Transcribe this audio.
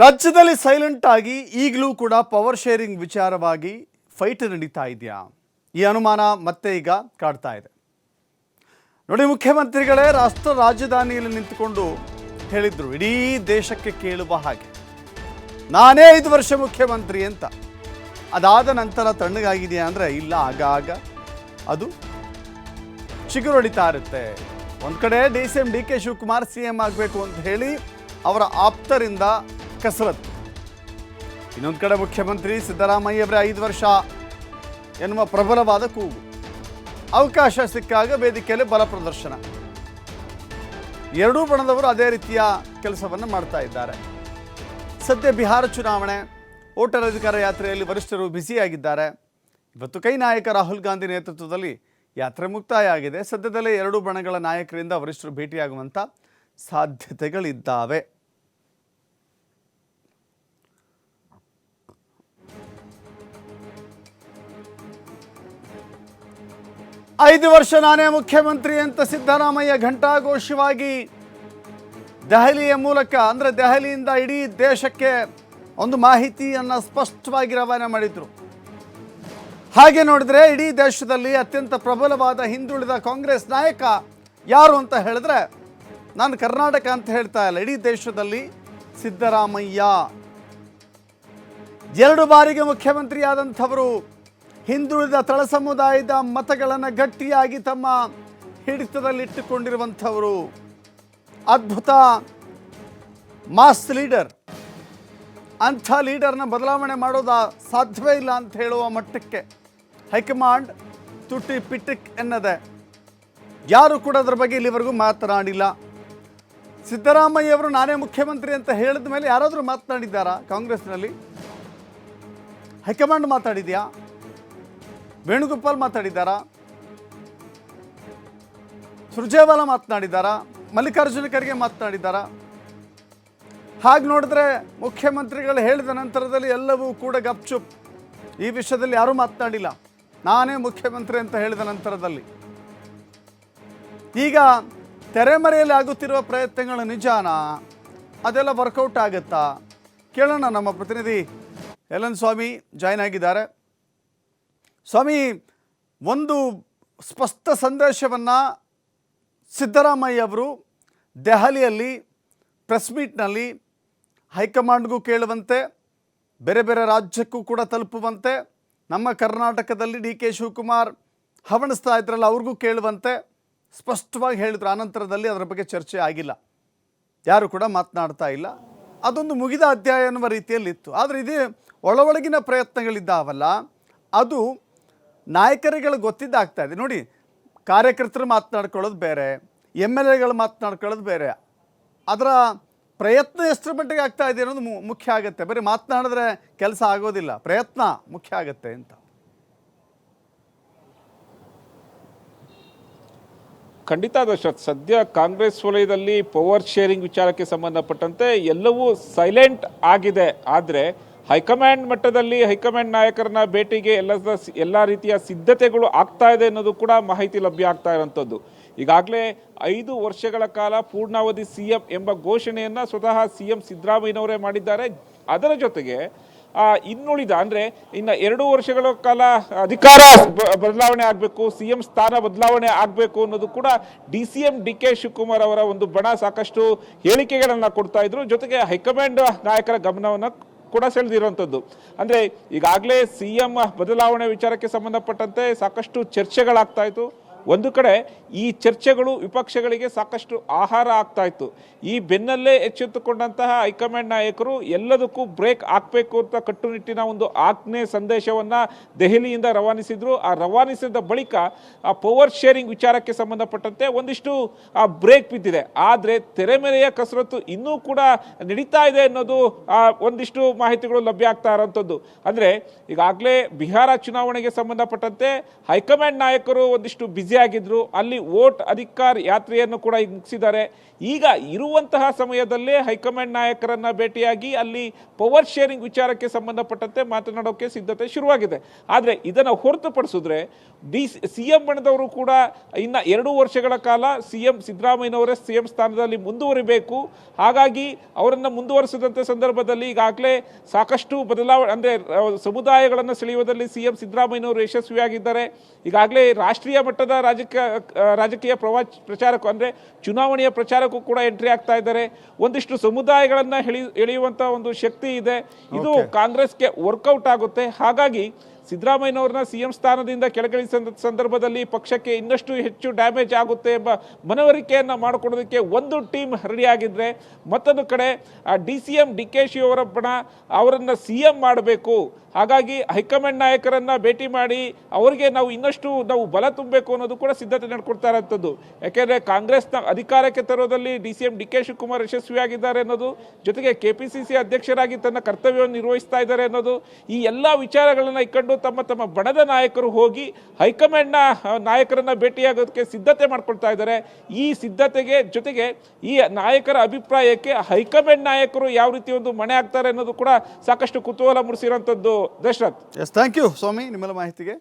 ರಾಜ್ಯದಲ್ಲಿ ಸೈಲೆಂಟ್ ಆಗಿ ಈಗಲೂ ಕೂಡ ಪವರ್ ಶೇರಿಂಗ್ ವಿಚಾರವಾಗಿ ಫೈಟ್ ನಡೀತಾ ಇದೆಯಾ? ಈ ಅನುಮಾನ ಮತ್ತೆ ಈಗ ಕಾಡ್ತಾ ಇದೆ. ನೋಡಿ ಮುಖ್ಯಮಂತ್ರಿಗಳೇ, ರಾಷ್ಟ್ರ ರಾಜಧಾನಿಯಲ್ಲಿ ನಿಂತುಕೊಂಡು ಹೇಳಿದ್ರು, ಇಡೀ ದೇಶಕ್ಕೆ ಕೇಳುವ ಹಾಗೆ. ನಾನೇ ಐದು ವರ್ಷ ಮುಖ್ಯಮಂತ್ರಿ ಅಂತ. ಅದಾದ ನಂತರ ತಣ್ಣಗಾಗಿದೆಯಾ ಅಂದರೆ ಇಲ್ಲ, ಆಗಾಗ ಅದು ಚಿಗುರೊಡಿತಾ ಇರುತ್ತೆ. ಒಂದು ಕಡೆ D C M, D K Shivakumar C M ಆಗಬೇಕು ಅಂತ ಹೇಳಿ ಅವರ ಆಪ್ತರಿಂದ ಕಸರತ್ತು. ಇನ್ನೊಂದು ಕಡೆ ಮುಖ್ಯಮಂತ್ರಿ ಸಿದ್ದರಾಮಯ್ಯವರೇ ಐದು ವರ್ಷ ಎನ್ನುವ ಪ್ರಬಲವಾದ ಕೂಗು. ಅವಕಾಶ ಸಿಕ್ಕಾಗ ವೇದಿಕೆಯಲ್ಲಿ ಬಲ ಪ್ರದರ್ಶನ. ಎರಡೂ ಬಣದವರು ಅದೇ ರೀತಿಯ ಕೆಲಸವನ್ನು ಮಾಡ್ತಾ ಇದ್ದಾರೆ. ಸದ್ಯ ಬಿಹಾರ ಚುನಾವಣೆ, ವೋಟರ್ ಅಧಿಕಾರ ಯಾತ್ರೆಯಲ್ಲಿ ವರಿಷ್ಠರು ಬ್ಯುಸಿಯಾಗಿದ್ದಾರೆ. ಇವತ್ತು ಕೈ ನಾಯಕ ರಾಹುಲ್ ಗಾಂಧಿ ನೇತೃತ್ವದಲ್ಲಿ ಯಾತ್ರೆ ಮುಕ್ತಾಯ ಆಗಿದೆ ಸದ್ಯದಲ್ಲೇ ಎರಡೂ ಬಣಗಳ ನಾಯಕರಿಂದ ವರಿಷ್ಠರು ಭೇಟಿಯಾಗುವಂಥ ಸಾಧ್ಯತೆಗಳಿದ್ದಾವೆ. ಐದು ವರ್ಷ ನಾನೇ ಮುಖ್ಯಮಂತ್ರಿ ಅಂತ ಸಿದ್ದರಾಮಯ್ಯ ಘಂಟಾಘೋಷವಾಗಿ ದೆಹಲಿಯ ಮೂಲಕ, ಅಂದರೆ ದೆಹಲಿಯಿಂದ ಇಡೀ ದೇಶಕ್ಕೆ ಒಂದು ಮಾಹಿತಿಯನ್ನು ಸ್ಪಷ್ಟವಾಗಿ ರವಾನೆ ಮಾಡಿದರು. ಹಾಗೆ ನೋಡಿದ್ರೆ ಇಡೀ ದೇಶದಲ್ಲಿ ಅತ್ಯಂತ ಪ್ರಬಲವಾದ ಹಿಂದುಳಿದ ಕಾಂಗ್ರೆಸ್ ನಾಯಕ ಯಾರು ಅಂತ ಹೇಳಿದ್ರೆ, ನಾನು ಕರ್ನಾಟಕ ಅಂತ ಹೇಳ್ತಾ ಇಲ್ಲ, ಇಡೀ ದೇಶದಲ್ಲಿ ಸಿದ್ದರಾಮಯ್ಯ. ಎರಡು ಬಾರಿಗೆ ಮುಖ್ಯಮಂತ್ರಿ ಆದಂಥವರು ಹಿಂದುಳಿದ ತಳ ಸಮುದಾಯದ ಮತಗಳನ್ನು ಗಟ್ಟಿಯಾಗಿ ತಮ್ಮ ಹಿಡಿತದಲ್ಲಿಟ್ಟುಕೊಂಡಿರುವಂಥವರು. ಅದ್ಭುತ ಮಾಸ್ ಲೀಡರ್. ಅಂಥ ಲೀಡರ್ನ ಬದಲಾವಣೆ ಮಾಡೋದ ಸಾಧ್ಯವೇ ಇಲ್ಲ ಅಂತ ಹೇಳುವ ಮಟ್ಟಕ್ಕೆ ಹೈಕಮಾಂಡ್ ತುಟಿ ಪಿಟಿಕ್ ಎನ್ನದೆ. ಯಾರು ಕೂಡ ಅದರ ಬಗ್ಗೆ ಇಲ್ಲಿವರೆಗೂ ಮಾತನಾಡಿಲ್ಲ. ಸಿದ್ದರಾಮಯ್ಯವರು ನಾನೇ ಮುಖ್ಯಮಂತ್ರಿ ಅಂತ ಹೇಳಿದ ಮೇಲೆ ಯಾರಾದರೂ ಮಾತನಾಡಿದ್ದಾರಾ ಕಾಂಗ್ರೆಸ್ನಲ್ಲಿ? ಹೈಕಮಾಂಡ್ ಮಾತಾಡಿದ್ಯಾ? ವೇಣುಗೋಪಾಲ್ ಮಾತಾಡಿದ್ದಾರಾ? ಸುರ್ಜೇವಾಲಾ ಮಾತನಾಡಿದ್ದಾರಾ? ಮಲ್ಲಿಕಾರ್ಜುನ ಖರ್ಗೆ ಮಾತನಾಡಿದ್ದಾರಾ? ಹಾಗೆ ನೋಡಿದ್ರೆ ಮುಖ್ಯಮಂತ್ರಿಗಳು ಹೇಳಿದ ನಂತರದಲ್ಲಿ ಎಲ್ಲವೂ ಕೂಡ ಗಪ್ಚುಪ್. ಈ ವಿಷಯದಲ್ಲಿ ಯಾರೂ ಮಾತನಾಡಿಲ್ಲ. ನಾನೇ ಮುಖ್ಯಮಂತ್ರಿ ಅಂತ ಹೇಳಿದ ನಂತರದಲ್ಲಿ. ಈಗ ತೆರೆಮರೆಯಲ್ಲಿ ಆಗುತ್ತಿರುವ ಪ್ರಯತ್ನಗಳು ನಿಜಾನಾ? ಅದೆಲ್ಲ ವರ್ಕೌಟ್ ಆಗುತ್ತಾ? ಕೇಳೋಣ ನಮ್ಮ ಪ್ರತಿನಿಧಿ. ಎಲನ್ ಸ್ವಾಮಿ ಜಾಯ್ನ್ ಆಗಿದ್ದಾರೆ. ಸ್ವಾಮಿ, ಒಂದು ಸ್ಪಷ್ಟ ಸಂದೇಶವನ್ನು ಸಿದ್ದರಾಮಯ್ಯ ಅವರು ದೆಹಲಿಯಲ್ಲಿ ಪ್ರೆಸ್ ಮೀಟ್ನಲ್ಲಿ ಹೈಕಮಾಂಡ್ಗೂ ಕೇಳುವಂತೆ, ಬೇರೆ ಬೇರೆ ರಾಜ್ಯಕ್ಕೂ ಕೂಡ ತಲುಪುವಂತೆ, ನಮ್ಮ ಕರ್ನಾಟಕದಲ್ಲಿ ಡಿ ಕೆ ಶಿವಕುಮಾರ್ ಹವಣಿಸ್ತಾ ಇದ್ರಲ್ಲ, ಅವ್ರಿಗೂ ಕೇಳುವಂತೆ ಸ್ಪಷ್ಟವಾಗಿ ಹೇಳಿದ್ರು. ಆನಂತರದಲ್ಲಿ ಅದರ ಬಗ್ಗೆ ಚರ್ಚೆ ಆಗಿಲ್ಲ. ಯಾರು ಕೂಡ ಮಾತನಾಡ್ತಾ ಇಲ್ಲ. ಅದೊಂದು ಮುಗಿದ ಅಧ್ಯಾಯ ಅನ್ನುವ ರೀತಿಯಲ್ಲಿತ್ತು. ಆದರೆ ಇದೇ ಒಳಒಳಗಿನ ಪ್ರಯತ್ನಗಳಿದ್ದಾವಲ್ಲ, ಅದು ನಾಯಕರುಗಳು ಗೊತ್ತಿದ್ದಾಗ್ತಾ ಇದೆ. ನೋಡಿ, ಕಾರ್ಯಕರ್ತರು ಮಾತನಾಡ್ಕೊಳ್ಳೋದು ಬೇರೆ, ಎಂ ಎಲ್ ಎಗಳು ಮಾತನಾಡ್ಕೊಳ್ಳೋದು ಬೇರೆ. ಅದರ ಪ್ರಯತ್ನ ಎಷ್ಟರ ಮಟ್ಟಿಗೆ ಆಗ್ತಾ ಇದೆ ಅನ್ನೋದು ಮುಖ್ಯ ಆಗುತ್ತೆ. ಬರೀ ಮಾತನಾಡಿದ್ರೆ ಕೆಲಸ ಆಗೋದಿಲ್ಲ. ಪ್ರಯತ್ನ ಮುಖ್ಯ ಆಗುತ್ತೆ ಅಂತ. ಖಂಡಿತ ದಶರಥ್ ಸದ್ಯ ಕಾಂಗ್ರೆಸ್ ವಲಯದಲ್ಲಿ ಪವರ್ ಶೇರಿಂಗ್ ವಿಚಾರಕ್ಕೆ ಸಂಬಂಧಪಟ್ಟಂತೆ ಎಲ್ಲವೂ ಸೈಲೆಂಟ್ ಆಗಿದೆ. ಆದರೆ ಹೈಕಮಾಂಡ್ ಮಟ್ಟದಲ್ಲಿ ಹೈಕಮಾಂಡ್ ನಾಯಕರನ್ನ ಭೇಟಿಗೆ ಎಲ್ಲ ಎಲ್ಲ ರೀತಿಯ ಸಿದ್ಧತೆಗಳು ಆಗ್ತಾ ಇದೆ ಅನ್ನೋದು ಕೂಡ ಮಾಹಿತಿ ಲಭ್ಯ ಆಗ್ತಾ ಇರೋಂಥದ್ದು. ಈಗಾಗಲೇ ಐದು ವರ್ಷಗಳ ಕಾಲ ಪೂರ್ಣಾವಧಿ ಸಿ ಎಂ ಎಂಬ ಘೋಷಣೆಯನ್ನು ಸ್ವತಃ ಸಿ ಎಂ ಸಿದ್ದರಾಮಯ್ಯನವರೇ ಮಾಡಿದ್ದಾರೆ. ಅದರ ಜೊತೆಗೆ ಇನ್ನುಳಿದ ಅಂದರೆ ಇನ್ನು ಎರಡು ವರ್ಷಗಳ ಕಾಲ ಅಧಿಕಾರ ಬದಲಾವಣೆ ಆಗಬೇಕು, ಸಿ ಎಂ ಸ್ಥಾನ ಬದಲಾವಣೆ ಆಗಬೇಕು ಅನ್ನೋದು ಕೂಡ D C M D K Shivakumar ಅವರ ಒಂದು ಬಣ ಸಾಕಷ್ಟು ಹೇಳಿಕೆಗಳನ್ನು ಕೊಡ್ತಾ ಇದ್ರು. ಜೊತೆಗೆ ಹೈಕಮಾಂಡ್ ನಾಯಕರ ಗಮನವನ್ನ ಕೂಡ ಸೆಳೆದಿರುವಂಥದ್ದು. ಅಂದರೆ ಈಗಾಗಲೇ ಸಿ ಎಂ ಬದಲಾವಣೆ ವಿಚಾರಕ್ಕೆ ಸಂಬಂಧಪಟ್ಟಂತೆ ಸಾಕಷ್ಟು ಚರ್ಚೆಗಳಾಗ್ತಾ ಇತ್ತು. ಒಂದು ಕಡೆ ಈ ಚರ್ಚೆಗಳು ವಿಪಕ್ಷಗಳಿಗೆ ಸಾಕಷ್ಟು ಆಹಾರ ಆಗ್ತಾ ಇತ್ತು. ಈ ಬೆನ್ನಲ್ಲೇ ಎಚ್ಚೆತ್ತುಕೊಂಡಂತಹ ಹೈಕಮಾಂಡ್ ನಾಯಕರು ಎಲ್ಲದಕ್ಕೂ ಬ್ರೇಕ್ ಹಾಕಬೇಕು ಅಂತ ಕಟ್ಟುನಿಟ್ಟಿನ ಒಂದು ಆಜ್ಞೆ ಸಂದೇಶವನ್ನು ದೆಹಲಿಯಿಂದ ರವಾನಿಸಿದ್ರು. ಆ ರವಾನಿಸಿದ ಬಳಿಕ ಆ ಪವರ್ ಶೇರಿಂಗ್ ವಿಚಾರಕ್ಕೆ ಸಂಬಂಧಪಟ್ಟಂತೆ ಒಂದಿಷ್ಟು, ಆ, ಬ್ರೇಕ್ ಬಿದ್ದಿದೆ. ಆದರೆ ತೆರೆಮೆರೆಯ ಕಸರತ್ತು ಇನ್ನೂ ಕೂಡ ನಡೀತಾ ಇದೆ ಅನ್ನೋದು ಒಂದಿಷ್ಟು ಮಾಹಿತಿಗಳು ಲಭ್ಯ ಆಗ್ತಾ ಇರೋಂಥದ್ದು. ಅಂದರೆ ಈಗಾಗಲೇ ಬಿಹಾರ ಚುನಾವಣೆಗೆ ಸಂಬಂಧಪಟ್ಟಂತೆ ಹೈಕಮಾಂಡ್ ನಾಯಕರು ಒಂದಿಷ್ಟು ಬ್ಯುಸಿ ಬ್ಯುಸಿ ಆಗಿದ್ರು ಅಲ್ಲಿ ವೋಟ್ ಅಧಿಕಾರ ಯಾತ್ರೆಯನ್ನು ಕೂಡ ಮುಗಿಸಿದ್ದಾರೆ. ಈಗ ಇರುವಂತಹ ಸಮಯದಲ್ಲೇ ಹೈಕಮಾಂಡ್ ನಾಯಕರನ್ನು ಭೇಟಿಯಾಗಿ ಅಲ್ಲಿ ಪವರ್ ಶೇರಿಂಗ್ ವಿಚಾರಕ್ಕೆ ಸಂಬಂಧಪಟ್ಟಂತೆ ಮಾತನಾಡೋಕ್ಕೆ ಸಿದ್ಧತೆ ಶುರುವಾಗಿದೆ. ಆದರೆ ಇದನ್ನು ಹೊರತುಪಡಿಸಿದ್ರೆ ಡಿ ಸಿ ಎಂ ಬಣದವರು ಕೂಡ ಇನ್ನು ಎರಡು ವರ್ಷಗಳ ಕಾಲ ಸಿ ಎಂ ಸಿದ್ದರಾಮಯ್ಯನವರೇ ಸಿ ಎಂ ಸ್ಥಾನದಲ್ಲಿ ಮುಂದುವರಿಬೇಕು. ಹಾಗಾಗಿ ಅವರನ್ನು ಮುಂದುವರಿಸಿದಂಥ ಸಂದರ್ಭದಲ್ಲಿ ಈಗಾಗಲೇ ಸಾಕಷ್ಟು ಬದಲಾವಣೆ ಅಂದರೆ ಸಮುದಾಯಗಳನ್ನು ಸೆಳೆಯುವುದರಲ್ಲಿ ಸಿ ಎಂ ಸಿದ್ದರಾಮಯ್ಯನವರು ಯಶಸ್ವಿಯಾಗಿದ್ದಾರೆ. ಈಗಾಗಲೇ ರಾಷ್ಟ್ರೀಯ ಮಟ್ಟದ ರಾಜಕೀಯ ರಾಜಕೀಯ ಪ್ರವಾ ಪ್ರಚಾರಕ್ಕೂ ಅಂದರೆ ಚುನಾವಣೆಯ ಪ್ರಚಾರಕ್ಕೂ ಕೂಡ ಎಂಟ್ರಿ ಆಗ್ತಾ ಇದ್ದಾರೆ. ಒಂದಿಷ್ಟು ಸಮುದಾಯಗಳನ್ನು ಎಳಿ ಎಳೆಯುವಂಥ ಒಂದು ಶಕ್ತಿ ಇದೆ. ಇದು ಕಾಂಗ್ರೆಸ್ಗೆ ವರ್ಕೌಟ್ ಆಗುತ್ತೆ. ಹಾಗಾಗಿ ಸಿದ್ದರಾಮಯ್ಯನವ್ರನ್ನ ಸಿ ಎಂ ಸ್ಥಾನದಿಂದ ಕೆಳಗಿಳಿಸಿದ ಸಂದರ್ಭದಲ್ಲಿ ಪಕ್ಷಕ್ಕೆ ಇನ್ನಷ್ಟು ಹೆಚ್ಚು ಡ್ಯಾಮೇಜ್ ಆಗುತ್ತೆ ಎಂಬ ಮನವರಿಕೆಯನ್ನು ಮಾಡಿಕೊಡೋದಕ್ಕೆ ಒಂದು ಟೀಮ್ ರೆಡಿ ಆಗಿದ್ರೆ ಮತ್ತೊಂದು ಕಡೆ D C M D K she ಅವರ ಅವರನ್ನು ಸಿ ಎಂ ಮಾಡಬೇಕು. ಹಾಗಾಗಿ ಹೈಕಮಾಂಡ್ ನಾಯಕರನ್ನು ಭೇಟಿ ಮಾಡಿ ಅವರಿಗೆ ನಾವು ಇನ್ನಷ್ಟು ನಾವು ಬಲ ತುಂಬಬೇಕು ಅನ್ನೋದು ಕೂಡ ಸಿದ್ಧತೆ ನಡ್ಕೊಡ್ತಾ ಇರೋಂಥದ್ದು. ಯಾಕೆಂದರೆ ಕಾಂಗ್ರೆಸ್ನ ಅಧಿಕಾರಕ್ಕೆ ತರೋದಲ್ಲಿ D C M D K Shivakumar ಯಶಸ್ವಿಯಾಗಿದ್ದಾರೆ ಅನ್ನೋದು, ಜೊತೆಗೆ ಕೆ ಪಿ ಸಿ ಸಿ ಅಧ್ಯಕ್ಷರಾಗಿ ತನ್ನ ಕರ್ತವ್ಯವನ್ನು ನಿರ್ವಹಿಸ್ತಾ ಇದ್ದಾರೆ ಅನ್ನೋದು, ಈ ಎಲ್ಲ ವಿಚಾರಗಳನ್ನು ಇಟ್ಕೊಂಡು ತಮ್ಮ ತಮ್ಮ ಬಣದ ನಾಯಕರು ಹೋಗಿ ಹೈಕಮಾಂಡ್ನ ನಾಯಕರನ್ನು ಭೇಟಿಯಾಗೋದಕ್ಕೆ ಸಿದ್ಧತೆ ಮಾಡ್ಕೊಳ್ತಾ ಇದ್ದಾರೆ. ಈ ಸಿದ್ಧತೆಗೆ ಜೊತೆಗೆ ಈ ನಾಯಕರ ಅಭಿಪ್ರಾಯಕ್ಕೆ ಹೈಕಮಾಂಡ್ ನಾಯಕರು ಯಾವ ರೀತಿ ಒಂದು ಮಣೆ ಆಗ್ತಾರೆ ಅನ್ನೋದು ಕೂಡ ಸಾಕಷ್ಟು ಕುತೂಹಲ ಮೂಡಿಸಿರೋಂಥದ್ದು ದಶರಥ್. ಎಸ್ ಥ್ಯಾಂಕ್ ಯು ಸ್ವಾಮಿ, ನಿಮ್ಮೆಲ್ಲ ಮಾಹಿತಿಗೆ.